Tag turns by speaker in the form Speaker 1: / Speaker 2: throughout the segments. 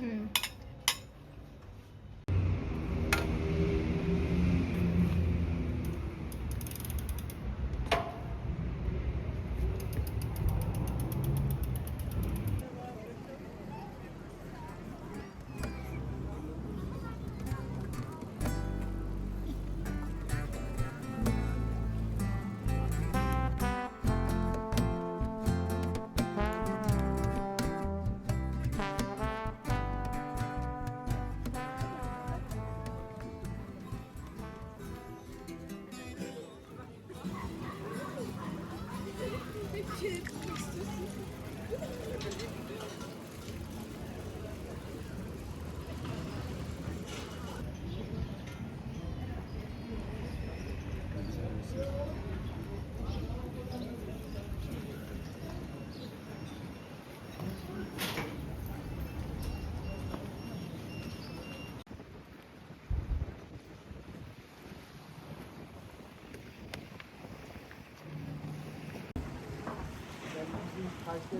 Speaker 1: Mm. şey yapmak istiyorsun? Hmm.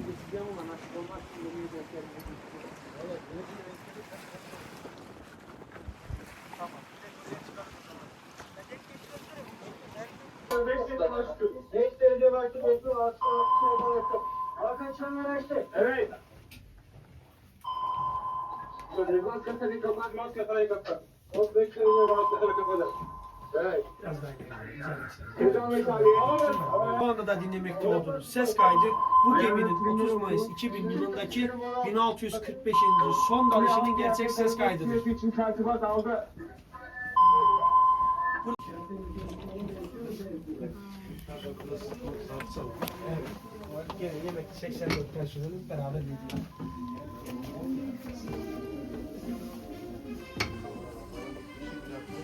Speaker 2: Beş derece baktı bekliyor. Aslı altı şey baktı. Hakan Çanlar açtı. Evet. Şöyle maske tabii kapat, maske tabii kapat. 15 derece maske tabii kapat.
Speaker 3: Biraz daha anda da dinlemekte olduğunuz ses kaydı bu geminin 30 Mayıs 2000 yılındaki 1645. son dalışının gerçek ses kaydıdır. yemek 84 personelimiz beraber.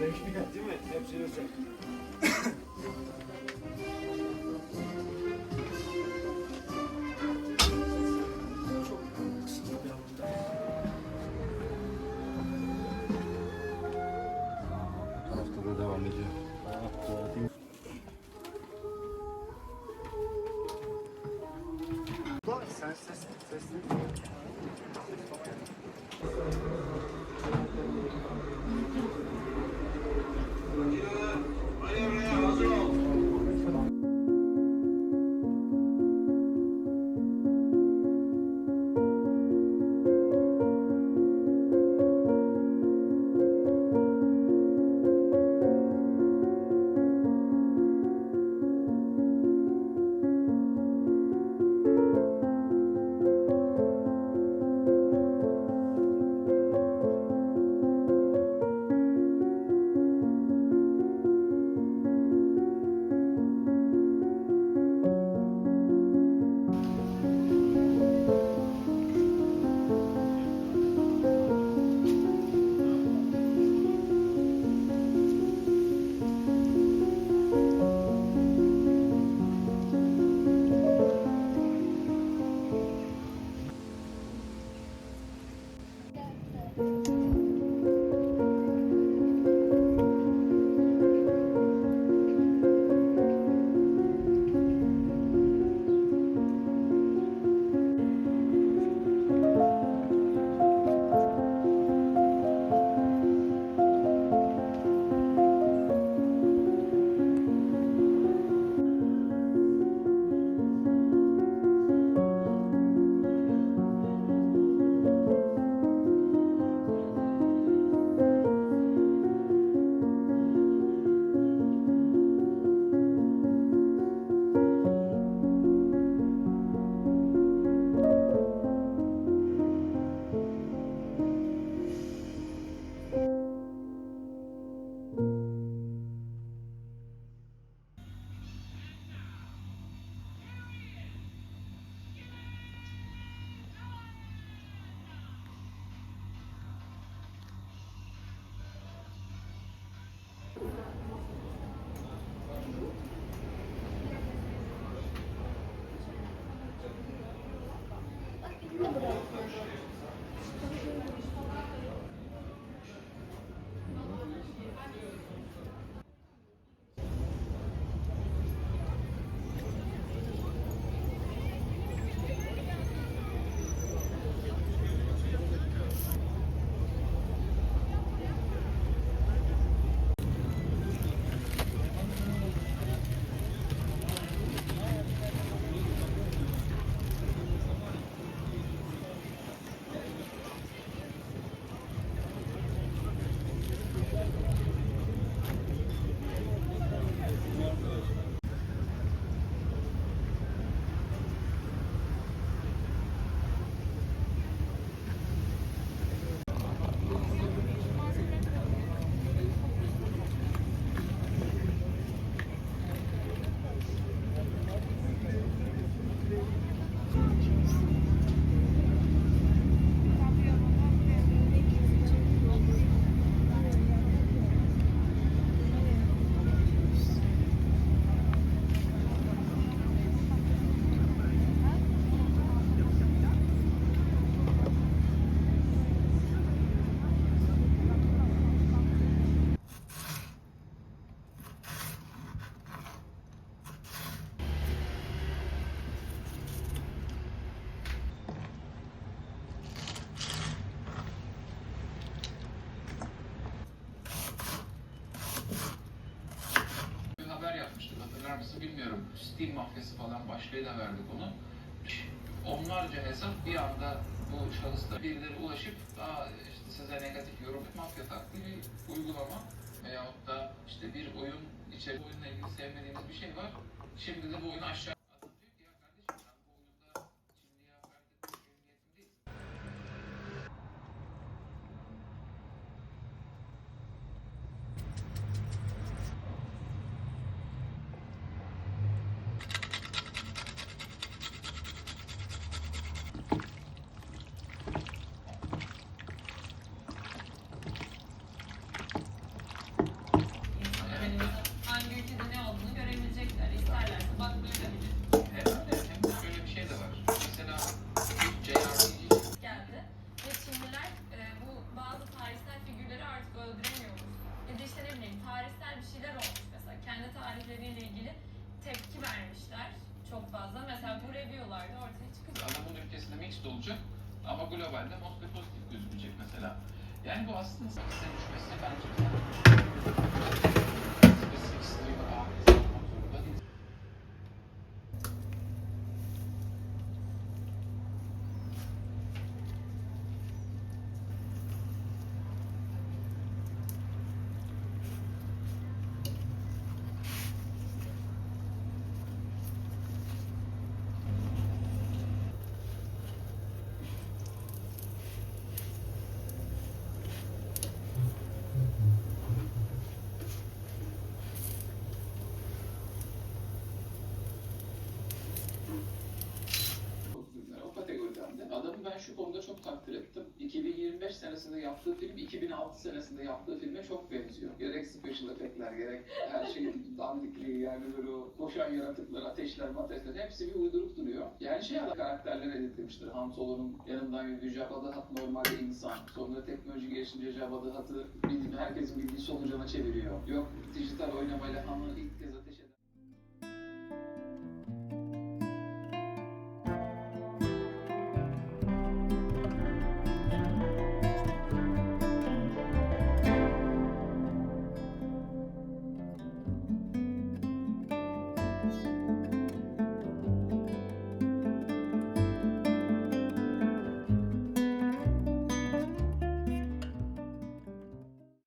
Speaker 2: Değil mi? Hepsi özel.
Speaker 1: atıyorum Steam mafyası falan başlığıyla verdik onu. Onlarca hesap bir anda bu şahısla birileri ulaşıp Aa, işte size negatif yorum mafya taktiği uygulama veyahut da işte bir oyun içeri oyunla ilgili sevmediğimiz bir şey var. Şimdi de bu oyunu aşağı Yani bu aslında size düşmesi bence konuda çok takdir ettim. 2025 senesinde yaptığı film 2006 senesinde yaptığı filme çok benziyor. Gerek special efektler gerek her şey dandikliği yani böyle o koşan yaratıklar, ateşler, mateşler hepsi bir uyduruk duruyor. Yani şey adam karakterler edilmiştir. Han Solo'nun yanından yürüdüğü Jabba the Hutt normalde insan. Sonra teknoloji gelişince Jabba the Hutt'ı herkesin bildiği solucana çeviriyor. Yok dijital oynamayla Han'ı ilk kez ateş